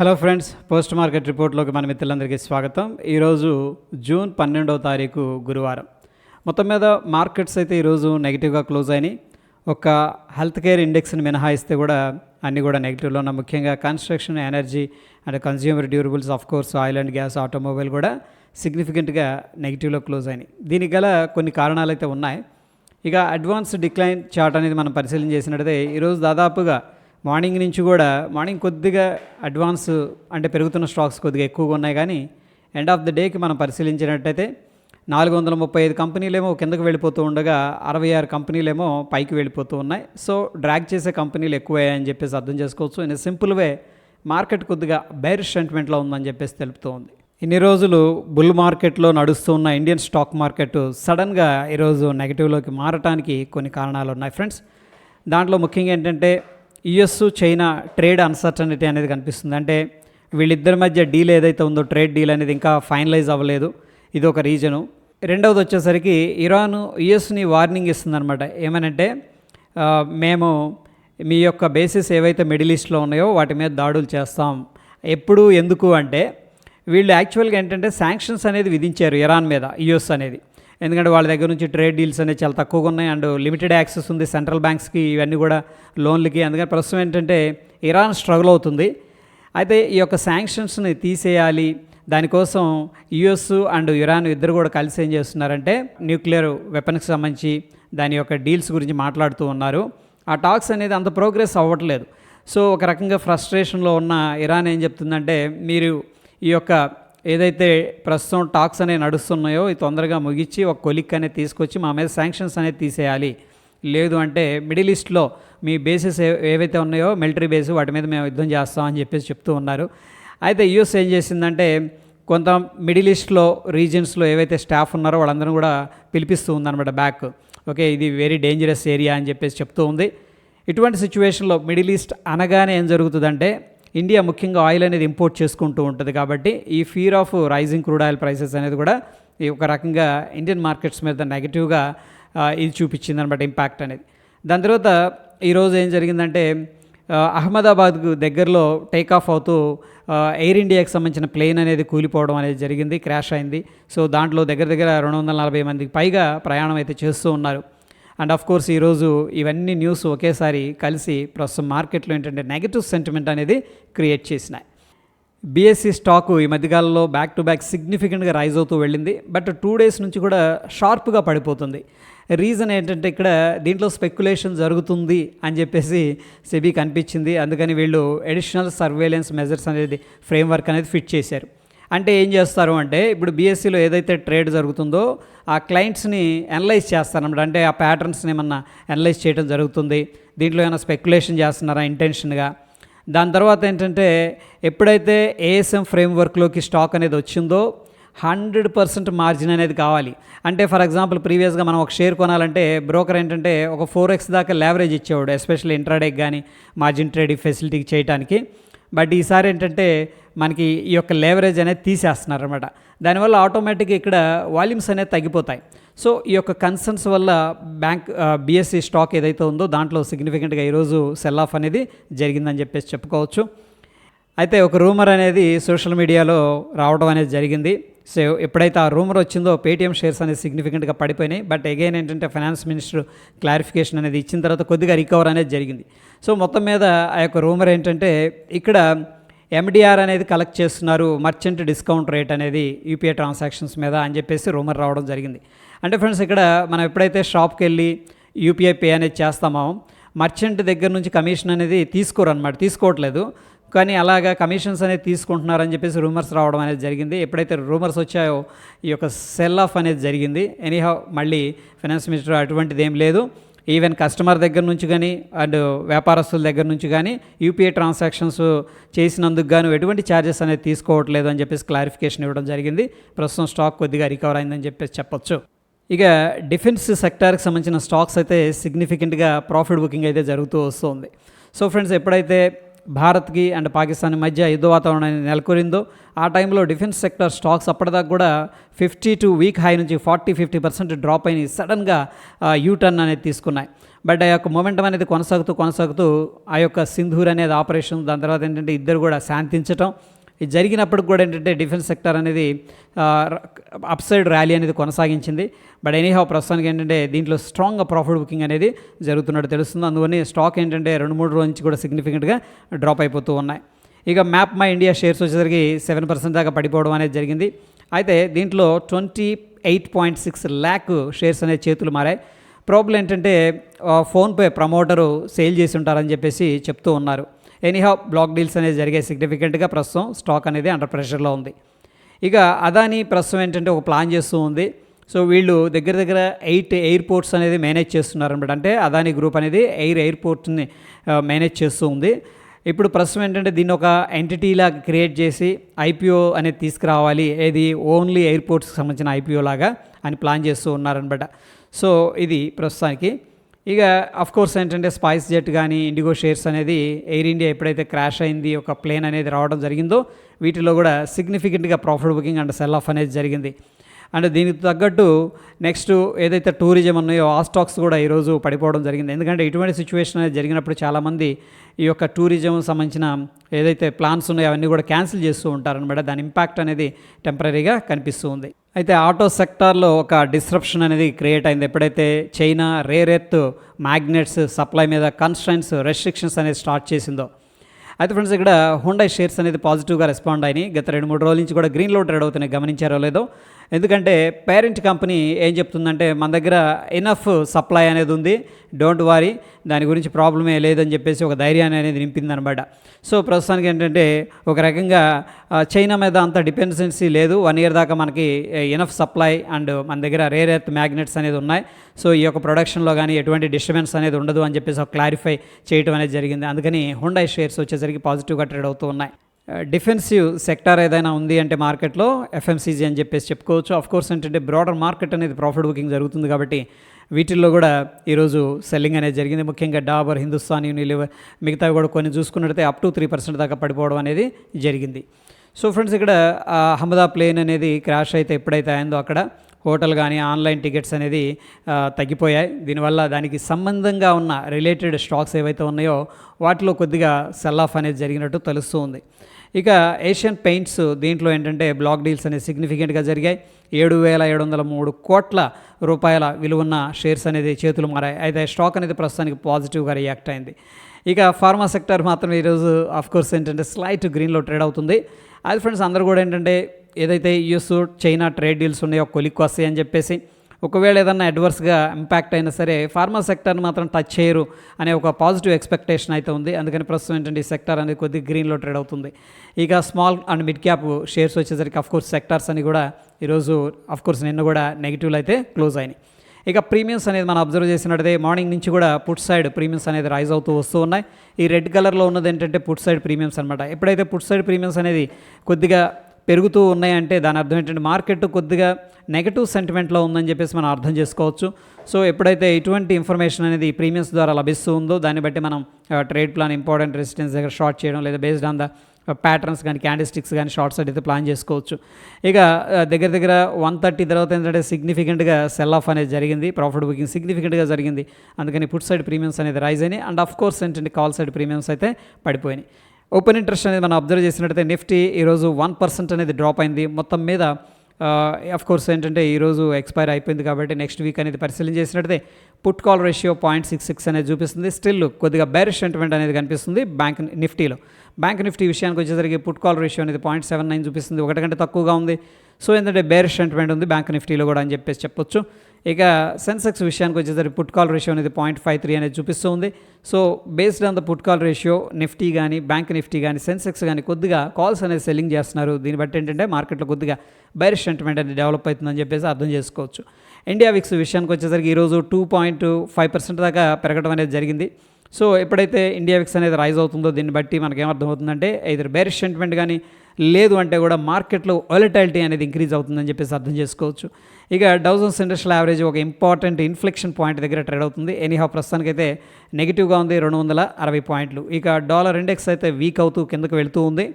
Hello friends post market రిపోర్ట్లోకి మన మిత్రులందరికీ స్వాగతం. ఈరోజు జూన్ పన్నెండవ తారీఖు గురువారం. మొత్తం మీద మార్కెట్స్ అయితే ఈరోజు నెగిటివ్గా క్లోజ్ అయినాయి. ఒక హెల్త్ కేర్ ఇండెక్స్ని మినహాయిస్తే కూడా అన్నీ కూడా నెగిటివ్లో ఉన్న ముఖ్యంగా construction energy and consumer durables of course oil and gas automobile కూడా సిగ్నిఫికెంట్గా నెగిటివ్లో క్లోజ్ అయినాయి. దీనికి గల కొన్ని కారణాలు అయితే ఉన్నాయి. ఇక అడ్వాన్స్ డిక్లైన్ చార్ట్ అనేది మనం పరిశీలన చేసినట్టయితే ఈరోజు దాదాపుగా మార్నింగ్ నుంచి కూడా మార్నింగ్ కొద్దిగా అడ్వాన్స్ అంటే పెరుగుతున్న స్టాక్స్ కొద్దిగా ఎక్కువగా ఉన్నాయి కానీ ఎండ్ ఆఫ్ ద డేకి మనం పరిశీలించినట్టయితే నాలుగు వందల ముప్పై ఐదు కంపెనీలేమో కిందకు వెళ్ళిపోతూ ఉండగా అరవై ఆరు కంపెనీలేమో పైకి వెళ్ళిపోతూ ఉన్నాయి. సో డ్రాగ్ చేసే కంపెనీలు ఎక్కువయ్యాయని చెప్పేసి అర్థం చేసుకోవచ్చు. ఇన్ సింపుల్ వే మార్కెట్ కొద్దిగా బైర్ సెంటిమెంట్లో ఉందని చెప్పేసి తెలుపుతూ ఉంది ఇన్ని రోజులు బుల్ మార్కెట్లో నడుస్తూ ఉన్న ఇండియన్ స్టాక్ మార్కెట్ సడన్గా ఈరోజు నెగిటివ్లోకి మారటానికి కొన్ని కారణాలు ఉన్నాయి ఫ్రెండ్స్ దాంట్లో ముఖ్యంగా ఏంటంటే యుఎస్ చైనా ట్రేడ్ అన్సర్టనిటీ అనేది కనిపిస్తుంది. అంటే వీళ్ళిద్దరి మధ్య డీల్ ఏదైతే ఉందో ట్రేడ్ డీల్ అనేది ఇంకా ఫైనలైజ్ అవ్వలేదు. ఇది ఒక రీజను రెండవది వచ్చేసరికి ఇరాన్ యుఎస్ని వార్నింగ్ ఇస్తుందన్నమాట. ఏమనంటే మేము మీ యొక్క బేసిస్ ఏవైతే మిడిల్ ఈస్ట్లో ఉన్నాయో వాటి మీద దాడులు చేస్తాం. ఎప్పుడు ఎందుకు అంటే వీళ్ళు యాక్చువల్గా ఏంటంటే శాంక్షన్స్ అనేది విధించారు ఇరాన్ మీద యుఎస్ అనేది. ఎందుకంటే వాళ్ళ దగ్గర నుంచి ట్రేడ్ డీల్స్ అనేవి చాలా తక్కువగా ఉన్నాయి. అండ్ లిమిటెడ్ యాక్సెస్ ఉంది సెంట్రల్ బ్యాంక్స్కి ఇవన్నీ కూడా లోన్లకి. అందుకని ప్రస్తుతం ఏంటంటే ఇరాన్ స్ట్రగుల్ అవుతుంది. అయితే ఈ యొక్క శాంక్షన్స్ని తీసేయాలి. దానికోసం యుఎస్ అండ్ ఇరాన్ ఇద్దరు కూడా కలిసి ఏం చేస్తున్నారంటే న్యూక్లియర్ వెపన్స్కి సంబంధించి దాని యొక్క డీల్స్ గురించి మాట్లాడుతూ ఉన్నారు. ఆ టాక్స్ అనేది అంత ప్రోగ్రెస్ అవ్వట్లేదు. సో ఒక రకంగా ఫ్రస్ట్రేషన్లో ఉన్న ఇరాన్ ఏం చెప్తుందంటే మీరు ఈ యొక్క ఏదైతే ప్రస్తుతం టాక్స్ అనేవి నడుస్తున్నాయో ఇది తొందరగా ముగించి ఒక కొలిక్ అనేది తీసుకొచ్చి మా మీద శాంక్షన్స్ అనేది తీసేయాలి. లేదు అంటే మిడిల్ ఈస్ట్లో మీ బేసెస్ ఏవైతే ఉన్నాయో మిలిటరీ బేస్ వాటి మీద మేము యుద్ధం చేస్తామని చెప్పేసి చెప్తూ ఉన్నారు. అయితే యూఎస్ ఏం చేసిందంటే కొంత మిడిల్ ఈస్ట్లో రీజన్స్లో ఏవైతే స్టాఫ్ ఉన్నారో వాళ్ళందరూ కూడా పిలిపిస్తూ ఉందన్నమాట బ్యాక్ ఓకే ఇది వెరీ డేంజరస్ ఏరియా అని చెప్పేసి చెప్తూ ఉంది. ఇటువంటి సిచ్యువేషన్లో మిడిల్ ఈస్ట్ అనగానే ఏం జరుగుతుందంటే ఇండియా ముఖ్యంగా ఆయిల్ అనేది ఇంపోర్ట్ చేసుకుంటూ ఉంటుంది కాబట్టి ఈ fear of rising crude oil prices అనేది కూడా ఈ ఒక రకంగా ఇండియన్ మార్కెట్స్ మీద నెగిటివ్గా ఇది చూపించింది అనమాట ఇంపాక్ట్ అనేది. దాని తర్వాత ఈరోజు ఏం జరిగిందంటే అహ్మదాబాద్కు దగ్గరలో టేక్ ఆఫ్ అవుతూ ఎయిర్ ఇండియాకి సంబంధించిన ప్లేన్ అనేది కూలిపోవడం అనేది జరిగింది క్రాష్ అయింది. సో దాంట్లో దగ్గర దగ్గర రెండు వందల నలభై మందికి పైగా ప్రయాణం అయితే చేస్తూ ఉన్నారు. అండ్ ఆఫ్ కోర్స్ ఈరోజు ఇవన్నీ న్యూస్ ఒకేసారి కలిసి ప్రస్తుతం మార్కెట్లో ఏంటంటే నెగిటివ్ సెంటిమెంట్ అనేది క్రియేట్ చేసినాయి. బీఎస్సీ స్టాకు ఈ మధ్యకాలంలో బ్యాక్ టు బ్యాక్ సిగ్నిఫికెంట్గా రైజ్ అవుతూ వెళ్ళింది. బట్ టూ డేస్ నుంచి కూడా షార్ప్గా పడిపోతుంది. రీజన్ ఏంటంటే ఇక్కడ దీంట్లో స్పెక్యులేషన్ జరుగుతుంది అని చెప్పేసి సెబీ కనిపించింది అందుకని వీళ్ళు అడిషనల్ సర్వేలెన్స్ మెజర్స్ అనేది ఫ్రేమ్వర్క్ అనేది ఫిట్ చేశారు. అంటే ఏం చేస్తారు అంటే ఇప్పుడు బీఎస్సీలో ఏదైతే ట్రేడ్ జరుగుతుందో ఆ క్లయింట్స్ని అనలైజ్ చేస్తారన్నమాట. అంటే ఆ ప్యాటర్న్స్ని ఏమన్నా అనలైజ్ చేయడం జరుగుతుంది. దీంట్లో ఏమైనా స్పెక్యులేషన్ చేస్తున్నారా ఇంటెన్షన్గా? దాని తర్వాత ఏంటంటే ఎప్పుడైతే ఏఎస్ఎం ఫ్రేమ్వర్క్లోకి స్టాక్ అనేది వచ్చిందో హండ్రెడ్ పర్సెంట్ మార్జిన్ అనేది కావాలి. అంటే ఫర్ ఎగ్జాంపుల్ ప్రీవియస్గా మనం ఒక షేర్ కొనాలంటే బ్రోకర్ ఏంటంటే ఒక ఫోర్ ఎక్స్ దాకా లేవరేజ్ ఇచ్చేవాడు ఎస్పెషల్లీ ఇంట్రాడేకి కానీ మార్జిన్ ట్రేడింగ్ ఫెసిలిటీకి చేయడానికి బట్ ఈసారి ఏంటంటే మనకి ఈ యొక్క లేవరేజ్ అనేది తీసేస్తున్నారు అనమాట దానివల్ల ఆటోమేటిక్గా ఇక్కడ వాల్యూమ్స్ అనేది తగ్గిపోతాయి. సో ఈ యొక్క కన్సర్న్స్ వల్ల బ్యాంక్ బిఎస్సి స్టాక్ ఏదైతే ఉందో దాంట్లో సిగ్నిఫికెంట్గా ఈరోజు సెల్ ఆఫ్ అనేది జరిగిందని చెప్పేసి చెప్పుకోవచ్చు. అయితే ఒక రూమర్ అనేది సోషల్ మీడియాలో రావడం అనేది జరిగింది. సో ఎప్పుడైతే ఆ రూమర్ వచ్చిందో పేటీఎం షేర్స్ అనేది సిగ్నిఫికెంట్గా పడిపోయినాయి. బట్ అగైన్ ఏంటంటే ఫైనాన్స్ మినిస్టర్ క్లారిఫికేషన్ అనేది ఇచ్చిన తర్వాత కొద్దిగా రికవర్ అనేది జరిగింది. సో మొత్తం మీద ఆ యొక్క రూమర్ ఏంటంటే ఇక్కడ ఎండిఆర్ అనేది కలెక్ట్ చేస్తున్నారు మర్చెంట్ డిస్కౌంట్ రేట్ అనేది యూపీఐ ట్రాన్సాక్షన్స్ మీద అని చెప్పేసి రూమర్ రావడం జరిగింది. అంటే ఫ్రెండ్స్ ఇక్కడ మనం ఎప్పుడైతే షాప్కి వెళ్ళి యూపీఐ పే అనేది చేస్తామో మర్చెంట్ దగ్గర నుంచి కమిషన్ అనేది తీసుకోరు అనమాట తీసుకోవట్లేదు. కానీ అలాగా కమిషన్స్ అనేది తీసుకుంటున్నారని చెప్పేసి రూమర్స్ రావడం అనేది జరిగింది. ఎప్పుడైతే రూమర్స్ వచ్చాయో ఈ యొక్క సెల్ ఆఫ్ అనేది జరిగింది. ఎనీహౌ మళ్ళీ ఫైనాన్స్ మినిస్టర్ అటువంటిది ఏం లేదు. ఈవెన్ కస్టమర్ దగ్గర నుంచి కానీ అండ్ వ్యాపారస్తుల దగ్గర నుంచి కానీ యూపీఐ ట్రాన్సాక్షన్స్ చేసినందుకు గాను ఎటువంటి ఛార్జెస్ అనేది తీసుకోవట్లేదు అని చెప్పేసి క్లారిఫికేషన్ ఇవ్వడం జరిగింది. ప్రస్తుతం స్టాక్ కొద్దిగా రికవర్ అయిందని చెప్పేసి చెప్పొచ్చు. ఇక డిఫెన్స్ సెక్టార్కి సంబంధించిన స్టాక్స్ అయితే సిగ్నిఫికెంట్గా ప్రాఫిట్ బుకింగ్ అయితే జరుగుతూ వస్తుంది. సో ఫ్రెండ్స్ ఎప్పుడైతే భారత్కి అండ్ పాకిస్తాన్ మధ్య యుద్ధ వాతావరణాన్ని నెలకొరిందో ఆ టైంలో డిఫెన్స్ సెక్టర్ స్టాక్స్ అప్పటిదాకా కూడా ఫిఫ్టీ టు వీక్ హై నుంచి ఫార్టీ ఫిఫ్టీ పర్సెంట్ డ్రాప్ అయినాయి. సడన్గా యూ టర్న్ అనేది తీసుకున్నాయి. బట్ ఆ యొక్క మొమెంటం అనేది కొనసాగుతూ కొనసాగుతూ ఆ యొక్క సింధూర్ అనేది ఆపరేషన్ దాని తర్వాత ఏంటంటే ఇద్దరు కూడా శాంతించటం ఇది జరిగినప్పుడు కూడా ఏంటంటే డిఫెన్స్ సెక్టర్ అనేది అప్ సైడ్ ర్యాలీ అనేది కొనసాగించింది. బట్ ఎనీహౌ ప్రస్తుతానికి ఏంటంటే దీంట్లో స్ట్రాంగ్గా ప్రాఫిట్ బుకింగ్ అనేది జరుగుతున్నట్టు తెలుస్తుంది. అందువల్ల స్టాక్ ఏంటంటే రెండు మూడు రోజు నుంచి కూడా సిగ్నిఫికెంట్గా డ్రాప్ అయిపోతూ ఉన్నాయి. ఇక మ్యాప్ మై ఇండియా షేర్స్ వచ్చేసరికి సెవెన్ పర్సెంట్ దాకా పడిపోవడం అనేది జరిగింది. అయితే దీంట్లో twenty eight point six lakh shares అనేది చేతులు మారాయి. ప్రాబ్లం ఏంటంటే ఫోన్పే ప్రమోటరు సేల్ చేసి ఉంటారని చెప్పేసి చెప్తూ ఉన్నారు. ఎనీహౌ బ్లాక్ డీల్స్ అనేది జరిగే సిగ్నిఫికెంట్గా ప్రస్తుతం స్టాక్ అనేది అండర్ ప్రెషర్లో ఉంది. ఇక అదాని ప్రస్తుతం ఏంటంటే ఒక ప్లాన్ చేస్తూ ఉంది. సో వీళ్ళు దగ్గర దగ్గర ఎయిట్ ఎయిర్పోర్ట్స్ అనేది మేనేజ్ చేస్తున్నారు అనమాట అంటే అదాని గ్రూప్ అనేది ఎయిర్ ఎయిర్పోర్ట్ని మేనేజ్ చేస్తూ ఉంది. ఇప్పుడు ప్రస్తుతం ఏంటంటే దీన్ని ఒక ఎంటిటీలా క్రియేట్ చేసి ఐపీఓ అనేది తీసుకురావాలి. ఏది? ఓన్లీ ఎయిర్పోర్ట్స్కి సంబంధించిన ఐపీఓ లాగా అని ప్లాన్ చేస్తూ ఉన్నారనమాట సో ఇది ప్రస్తుతానికి. ఇక అఫ్ కోర్స్ ఏంటంటే స్పైస్ జెట్ కానీ ఇండిగో షేర్స్ అనేది ఎయిర్ ఇండియా ఎప్పుడైతే క్రాష్ అయింది ఒక ప్లేన్ అనేది రావడం జరిగిందో వీటిలో కూడా సిగ్నిఫికెంట్గా profit booking and sell off అనేది జరిగింది. అండ్ దీనికి తగ్గట్టు నెక్స్ట్ ఏదైతే టూరిజం ఉన్నాయో ఆ స్టాక్స్ కూడా ఈరోజు పడిపోవడం జరిగింది. ఎందుకంటే ఇటువంటి సిచ్యువేషన్ అనేది జరిగినప్పుడు చాలామంది ఈ యొక్క టూరిజం సంబంధించిన ఏదైతే ప్లాన్స్ ఉన్నాయో అవన్నీ కూడా క్యాన్సిల్ చేస్తూ ఉంటారనమాట దాని ఇంపాక్ట్ అనేది టెంపరీగా కనిపిస్తూ ఉంది. అయితే ఆటో సెక్టార్లో ఒక డిస్రప్షన్ అనేది క్రియేట్ అయింది. ఎప్పుడైతే China rare earth magnets supply మీద కన్స్ట్రైన్స్ రెస్ట్రిక్షన్స్ అనేది స్టార్ట్ చేసిందో అయితే ఫ్రెండ్స్ ఇక్కడ హుండై షేర్స్ అనేది పాజిటివ్గా రెస్పాండ్ అయినాయి. గత రెండు మూడు రోజుల నుంచి కూడా గ్రీన్లో ట్రేడ్ అవుతున్నాయి. గమనించారో లేదో ఎందుకంటే పేరెంట్ కంపెనీ ఏం చెప్తుందంటే మన దగ్గర ఇనఫ్ సప్లై అనేది ఉంది డోంట్ వారీ దాని గురించి ప్రాబ్లమే లేదని చెప్పేసి ఒక ధైర్యాన్ని అనేది నింపిందనమాట. సో ప్రస్తుతానికి ఏంటంటే ఒక రకంగా చైనా మీద అంత డిపెండెన్సీ లేదు. వన్ ఇయర్ దాకా మనకి ఇనఫ్ సప్లై అండ్ మన దగ్గర రేర్ ఎర్త్ మ్యాగ్నెట్స్ అనేది ఉన్నాయి. సో ఈ యొక్క ప్రొడక్షన్లో కానీ ఎటువంటి డిస్టర్బెన్స్ అనేది ఉండదు అని చెప్పేసి ఒక క్లారిఫై చేయడం అనేది జరిగింది. అందుకని హుండై షేర్స్ వచ్చేసరికి పాజిటివ్గా ట్రేడ్ అవుతూ ఉన్నాయి. డిఫెన్సివ్ సెక్టార్ ఏదైనా ఉంది అంటే మార్కెట్లో ఎఫ్ఎంసీజీ అని చెప్పేసి చెప్పుకోవచ్చు. ఆఫ్ కోర్స్ ఏంటంటే బ్రాడర్ మార్కెట్ అనేది ప్రాఫిట్ బుకింగ్ జరుగుతుంది కాబట్టి వీటిల్లో కూడా ఈరోజు సెల్లింగ్ అనేది జరిగింది. ముఖ్యంగా డాబర్ హిందుస్థాన్ యూనిలివర్ మిగతావి కూడా కొన్ని చూసుకున్నట్టయితే అప్ టు త్రీ పర్సెంట్ దాకా పడిపోవడం అనేది జరిగింది. సో ఫ్రెండ్స్ ఇక్కడ అహ్మదా ప్లేన్ అనేది క్రాష్ అయితే ఎప్పుడైతే అయిందో అక్కడ హోటల్ కానీ ఆన్లైన్ టికెట్స్ అనేది తగ్గిపోయాయి. దీనివల్ల దానికి సంబంధంగా ఉన్న రిలేటెడ్ స్టాక్స్ ఏవైతే ఉన్నాయో వాటిలో కొద్దిగా సెల్ ఆఫ్ అనేది జరిగినట్టు తెలుస్తూ ఉంది. ఇక ఏషియన్ పెయింట్స్ దీంట్లో ఏంటంటే బ్లాక్ డీల్స్ అనేవి సిగ్నిఫికెంట్గా జరిగాయి. ఏడు వేల ఏడు వందల మూడు కోట్ల రూపాయల విలువన్న షేర్స్ అనేది చేతులు మారాయి. అయితే స్టాక్ అనేది ప్రస్తుతానికి పాజిటివ్గా రియాక్ట్ అయింది. ఇక ఫార్మా సెక్టర్ మాత్రం ఈరోజు ఆఫ్ కోర్స్ ఏంటంటే స్లైట్ గ్రీన్లో ట్రేడ్ అవుతుంది. అది ఫ్రెండ్స్ అందరూ కూడా ఏంటంటే ఏదైతే యుఎస్ చైనా ట్రేడ్ డీల్స్ ఉన్నాయో కొలిక్కి వస్తాయని అని చెప్పేసి ఒకవేళ ఏదన్నా అడ్వర్స్గా ఇంపాక్ట్ అయినా సరే ఫార్మా సెక్టర్ని మాత్రం టచ్ చేయరు అనే ఒక పాజిటివ్ ఎక్స్పెక్టేషన్ అయితే ఉంది. అందుకని ప్రస్తుతం ఏంటంటే ఈ సెక్టర్ అనేది కొద్దిగా గ్రీన్లో ట్రేడ్ అవుతుంది. ఇక small and mid cap shares వచ్చేసరికి అఫ్కోర్స్ సెక్టర్స్ సెక్టార్స్ అని కూడా ఈరోజు అఫ్కోర్స్ నిన్న కూడా నెగిటివ్లు అయితే క్లోజ్ అయినాయి. ఇక ప్రీమియమ్స్ అనేది మనం అబ్జర్వ్ చేసినట్టయితే మార్నింగ్ నుంచి కూడా పుట్ సైడ్ ప్రీమియమ్స్ అనేది రైజ్ అవుతూ వస్తూ ఉన్నాయి. ఈ రెడ్ కలర్లో ఉన్నది ఏంటంటే పుట్ సైడ్ ప్రీమియమ్స్ అనమాట ఎప్పుడైతే పుట్ సైడ్ ప్రీమియమ్స్ అనేది కొద్దిగా పెరుగుతూ ఉన్నాయంటే దాని అర్థం ఏంటంటే మార్కెట్ కొద్దిగా నెగటివ్ సెంటిమెంట్లో ఉందని చెప్పేసి మనం అర్థం చేసుకోవచ్చు. సో ఎప్పుడైతే ఎటువంటి ఇన్ఫర్మేషన్ అనేది ప్రీమియమ్స్ ద్వారా లభిస్తూ ఉందో దాన్ని బట్టి మనం ట్రేడ్ ప్లాన్ ఇంపార్టెంట్ రెసిస్టెన్స్ దగ్గర షార్ట్ చేయడం లేదా బేస్డ్ ఆన్ ద ప్యాటర్న్స్ కానీ క్యాండిస్టిక్స్ కానీ షార్ట్స్ అయితే ప్లాన్ చేసుకోవచ్చు. ఇక దగ్గర దగ్గర వన్ థర్టీ తర్వాత ఏంటంటే సిగ్నిఫికెంట్గా సెల్ ఆఫ్ అనేది జరిగింది. ప్రాఫిట్ బుకింగ్ సిగ్నిఫికెంట్గా జరిగింది. అందుకని పుట్ సైడ్ ప్రీమియమ్స్ అనేది రైజ్ అయినాయి. అండ్ ఆఫ్ కోర్స్ ఏంటంటే కాల్ సైడ్ ప్రీమియమ్స్ అయితే పడిపోయినాయి. ఓపెన్ ఇంట్రెస్ట్ అనేది మనం అబ్జర్వ్ చేసినట్టయితే నిఫ్టీ ఈరోజు వన్ పర్సెంట్ అనేది డ్రాప్ అయింది. మొత్తం మీద అఫ్ కోర్స్ ఏంటంటే ఈరోజు ఎక్స్పైర్ అయిపోయింది కాబట్టి నెక్స్ట్ వీక్ అనేది పరిశీలన చేసినట్టయితే put call ratio point six six అనేది చూపిస్తుంది. స్టిల్ కొద్దిగా బేరిష్ సెంటిమెంట్ అనేది కనిపిస్తుంది బ్యాంక్ నిఫ్టీలో. బ్యాంక్ నిఫ్టీ విషయానికి వచ్చేసరికి పుట్ కాల్ రేషియో అనేది పాయింట్ సెవెన్ నైన్ చూపిస్తుంది. ఒకటి కంటే తక్కువగా ఉంది. సో ఏంటంటే బేరిష్ సెంటిమెంట్ ఉంది బ్యాంక్ నిఫ్టీలో కూడా అని చెప్పేసి చెప్పొచ్చు. ఇక సెన్సెక్స్ విషయానికి వచ్చేసరికి పుట్ కాల్ రేషియో అనేది పాయింట్ ఫైవ్ త్రీ అనేది చూపిస్తుంది so based on the put call ratio Nifty కానీ బ్యాంక్ నిఫ్టీ కానీ సెన్సెక్స్ కానీ కొద్దిగా కాల్స్ అనేది సెల్లింగ్ చేస్తున్నారు. దీన్ని బట్టి ఏంటంటే మార్కెట్లో కొద్దిగా బైరిష్ సెంటిమెంట్ అనేది డెవలప్ అవుతుందని చెప్పేసి అర్థం చేసుకోవచ్చు. ఇండియా విక్స్ విషయానికి వచ్చేసరికి ఈరోజు టూ పాయింట్ ఫైవ్ పర్సెంట్ దాకా పెరగడం అనేది జరిగింది. సో ఎప్పుడైతే ఇండియా విక్స్ అనేది రైజ్ అవుతుందో దీన్ని బట్టి మనకి ఏమర్థమవుతుందంటే ఇద్దరు బేరిష్ సెంటిమెంట్ కానీ లేదు అంటే కూడా మార్కెట్లో వాలటాలిటీ అనేది ఇంక్రీజ్ అవుతుందని చెప్పేసి అర్థం చేసుకోవచ్చు. ఇక డౌజన్స్ ఇండస్ట్రియల్ యావరేజ్ ఒక ఇంపార్టెంట్ ఇన్ఫ్లెక్షన్ పాయింట్ దగ్గర ట్రేడ్ అవుతుంది. ఎనీహా ప్రస్తుతానికైతే నెగిటివ్గా ఉంది రెండు వందల అరవై పాయింట్లు. ఇక డాలర్ ఇండెక్స్ అయితే వీక్ అవుతూ కిందకు వెళుతూ ఉంది.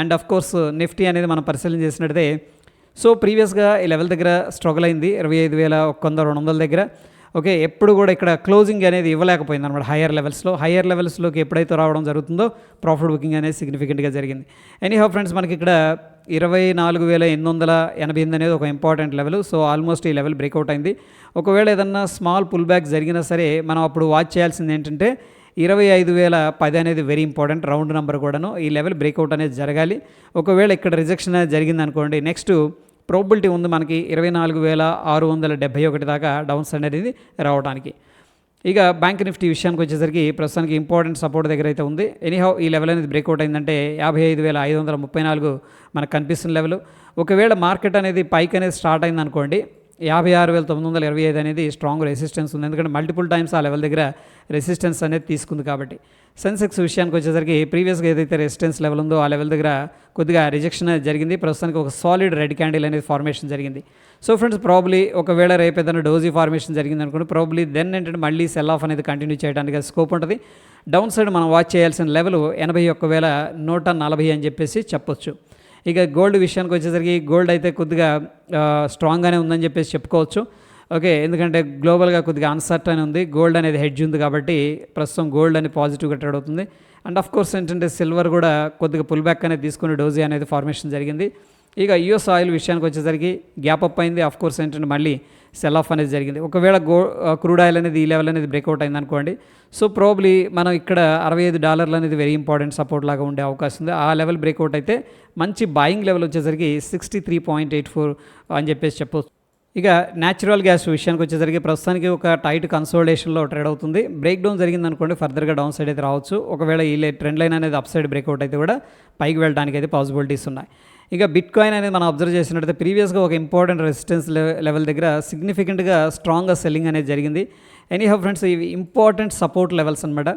అండ్ అఫ్ కోర్స్ నిఫ్టీ అనేది మనం పరిశీలన చేసినట్టయితే సో ప్రీవియస్గా ఈ లెవెల్ దగ్గర స్ట్రగుల్ అయింది. ఇరవై ఐదు వేల ఒక్క వంద రెండు వందల దగ్గర. ఓకే ఎప్పుడు కూడా ఇక్కడ క్లోజింగ్ అనేది ఇవ్వలేకపోయింది అనమాట హయ్యర్ లెవెల్స్లో హయ్యర్ లెవెల్స్లోకి ఎప్పుడైతే రావడం జరుగుతుందో ప్రాఫిట్ బుకింగ్ అనేది సిగ్నిఫికెంట్గా జరిగింది. ఎనీ హౌ ఫ్రెండ్స్ మనకి ఇక్కడ ఇరవై నాలుగు వేల ఎనిమిది వందల ఎనభై ఎనిమిది అనేది ఒక ఇంపార్టెంట్ లెవెల్ సో ఆల్మోస్ట్ ఈ లెవెల్ బ్రేక్అవుట్ అయింది. ఒకవేళ ఏదన్నా స్మాల్ పుల్ బ్యాక్ జరిగినా సరే మనం అప్పుడు వాచ్ చేయాల్సింది ఏంటంటే ఇరవై ఐదు వేల పది అనేది వెరీ ఇంపార్టెంట్ రౌండ్ నెంబర్ కూడాను ఈ లెవెల్ బ్రేక్అవుట్ అనేది జరగాలి. ఒకవేళ ఇక్కడ రిజెక్షన్ అనేది జరిగింది అనుకోండి నెక్స్ట్ ప్రోబిలిటీ ఉంది మనకి ఇరవై నాలుగు వేల ఆరు వందల డెబ్బై ఒకటి దాకా డౌన్ సైడ్ అనేది రావడానికి ఇక బ్యాంక్ నిఫ్టీ విషయానికి వచ్చేసరికి ప్రస్తుతానికి ఇంపార్టెంట్ సపోర్ట్ దగ్గర అయితే ఉంది. ఎనీహౌ ఈ లెవెల్ అనేది బ్రేక్అవుట్ అయిందంటే యాభై ఐదు వేల ఐదు వందల ముప్పై నాలుగు మనకు కనిపిస్తున్న లెవెల్ ఒకవేళ మార్కెట్ అనేది పైక్ అనేది స్టార్ట్ అయిందనుకోండి యాభై ఆరు వేల తొమ్మిది వందల ఇరవై ఐదు అనేది స్ట్రాంగ్ రెసిస్టెన్స్ ఉంది. ఎందుకంటే మల్టిపుల్ టైమ్స్ ఆ లెవెల్ దగ్గర రెసిస్టెన్స్ అనేది తీసుకుంది కాబట్టి. సెన్సెక్స్ విషయానికి వచ్చేసరికి ప్రీవియస్గా ఏదైతే రెసిస్టెన్స్ లెవెల్ ఉందో ఆ లెవెల్ దగ్గర కొద్దిగా రిజెక్షన్ జరిగింది. ప్రస్తుతానికి ఒక సాలిడ్ రెడ్ క్యాండిల్ అనేది ఫార్మేషన్ జరిగింది. సో ఫ్రెండ్స్ ప్రాబ్లీ ఒకవేళ రేపు ఏదైనా డోజీ ఫార్మేషన్ జరిగింది అనుకోండి ప్రాబ్లీ దెన్ ఏంటంటే మళ్ళీ సెల్ ఆఫ్ అనేది కంటిన్యూ చేయడానికి స్కోప్ ఉంటుంది. డౌన్ సైడ్ మనం వాచ్ చేయాల్సిన లెవెల్ ఎనభై ఒక్క వేల నూట నలభై అని చెప్పేసి చెప్పొచ్చు. ఇక గోల్డ్ విషయానికి వచ్చేసరికి గోల్డ్ అయితే కొద్దిగా స్ట్రాంగ్గానే ఉందని చెప్పేసి చెప్పుకోవచ్చు. ఓకే ఎందుకంటే గ్లోబల్గా కొద్దిగా అన్సర్టన్ ఉంది. గోల్డ్ అనేది హెడ్జ్ ఉంది కాబట్టి ప్రస్తుతం గోల్డ్ అనేది పాజిటివ్గా ట్రేడ్ అవుతుంది. అండ్ ఆఫ్ కోర్స్ ఏంటంటే సిల్వర్ కూడా కొద్దిగా పుల్ బ్యాక్ అనేది తీసుకుని డోజీ అనేది ఫార్మేషన్ జరిగింది. ఇక యుఎస్ ఆయిల్ విషయానికి వచ్చేసరికి గ్యాప్ అప్ అయింది. ఆఫ్ కోర్స్ ఏంటంటే మళ్ళీ సెల్ ఆఫ్ అనేది జరిగింది. ఒకవేళ గో క్రూడ్ ఆయిల్ అనేది ఈ లెవెల్ అనేది బ్రేక్అవుట్ అయింది అనుకోండి. సో ప్రాబ్లీ మనం ఇక్కడ అరవై ఐదు డాలర్లు అనేది వెరీ ఇంపార్టెంట్ సపోర్ట్ లాగా ఉండే అవకాశం ఉంది. ఆ లెవెల్ బ్రేక్అవుట్ అయితే మంచి బాయింగ్ లెవెల్ వచ్చేసరికి sixty three point eight four అని చెప్పేసి చెప్పవచ్చు ఇక న్యాచురల్ గ్యాస్ విషయానికి వచ్చేసరికి ప్రస్తుతానికి ఒక టైట్ కన్సోల్టేషన్లో ట్రేడ్ అవుతుంది. బ్రేక్ డౌన్ జరిగింది అనుకోండి ఫర్దర్గా డౌన్ సైడ్ అయితే రావచ్చు. ఒకవేళ ఈ ట్రెండ్ లైన్ అనేది అప్ సైడ్ బ్రేక్అవుట్ అయితే కూడా పైకి వెళ్ళడానికి అయితే పాసిబిలిటీస్ ఉన్నాయి. ఇక బిట్ కాయిన్ అనేది మనం అబ్జర్వ్ చేసినట్టయితే ప్రీవియస్గా ఒక ఇంపార్టెంట్ రెసిస్టెన్స్ లెవెల్ దగ్గర సిగ్నిఫికెంట్గా స్ట్రాంగ్గా సెల్లింగ్ అనేది జరిగింది. ఎనీ హౌ ఫ్రెండ్స్ ఇవి ఇంపార్టెంట్ సపోర్ట్ లెవెల్స్ అనమాట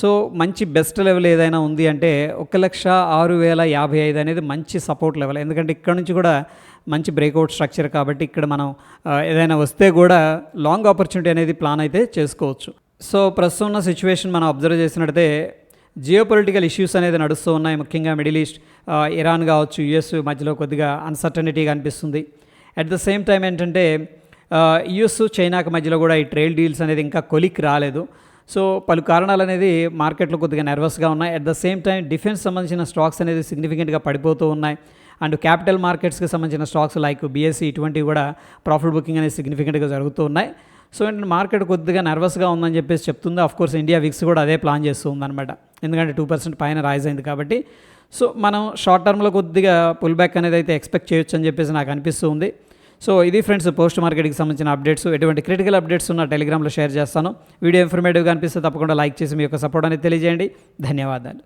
సో మంచి బెస్ట్ లెవెల్ ఏదైనా ఉంది అంటే ఒక లక్ష ఆరు వేల యాభై ఐదు అనేది మంచి సపోర్ట్ లెవెల్ ఎందుకంటే ఇక్కడ నుంచి కూడా మంచి బ్రేక్అవుట్ స్ట్రక్చర్ కాబట్టి ఇక్కడ మనం ఏదైనా వస్తే కూడా లాంగ్ ఆపర్చునిటీ అనేది ప్లాన్ అయితే చేసుకోవచ్చు. సో ప్రస్తుతం ఉన్న సిచ్యువేషన్ మనం అబ్జర్వ్ చేసినట్టయితే జియోపొలిటికల్ ఇష్యూస్ అనేది నడుస్తూ ఉన్నాయి. ముఖ్యంగా మిడిల్ ఈస్ట్ ఇరాన్ కావచ్చు యుఎస్ మధ్యలో కొద్దిగా అన్సర్టనిటీగా అనిపిస్తుంది అట్ ద సేమ్ టైం ఏంటంటే యుఎస్ చైనాకి మధ్యలో కూడా ఈ ట్రేడ్ డీల్స్ అనేది ఇంకా కొలిక్ రాలేదు. సో పలు కారణాలు అనేది మార్కెట్లో కొద్దిగా నర్వస్గా ఉన్నాయి. At the same time defence సంబంధించిన స్టాక్స్ అనేది సిగ్నిఫికెంట్గా పడిపోతూ ఉన్నాయి. అండ్ క్యాపిటల్ మార్కెట్స్కి సంబంధించిన స్టాక్స్ లైక్ బీఎస్సీ ఇటువంటివి కూడా ప్రాఫిట్ బుకింగ్ అనేది సిగ్నిఫికెంట్గా జరుగుతూ ఉన్నాయి. సో ఏంటంటే మార్కెట్ కొద్దిగా నర్వస్గా ఉందని చెప్పేసి చెప్తుంది. అఫ్ కోర్స్ ఇండియా విక్స్ కూడా అదే ప్లాన్ చేస్తూ ఉందన్నమాట ఎందుకంటే టూ పర్సెంట్ పైన రైజ్ అయింది కాబట్టి. సో మనం షార్ట్ టర్మ్లో కొద్దిగా పుల్ బ్యాక్ అనేది అయితే ఎక్స్పెక్ట్ చేయొచ్చు అని చెప్పేసి నాకు అనిపిస్తుంది. సో ఇది ఫ్రెండ్స్ పోస్ట్ మార్కెట్కి సంబంధించిన అప్డేట్స్ ఎటువంటి క్రిటికల్ అప్డేట్స్ ఉన్న టెలిగ్రామ్లో షేర్ చేస్తాను. వీడియో ఇన్ఫర్మేటివ్గా అనిపిస్తే తప్పకుండా లైక్ చేసి మీ యొక్క సపోర్ట్ అనేది తెలియజేయండి. ధన్యవాదాలు.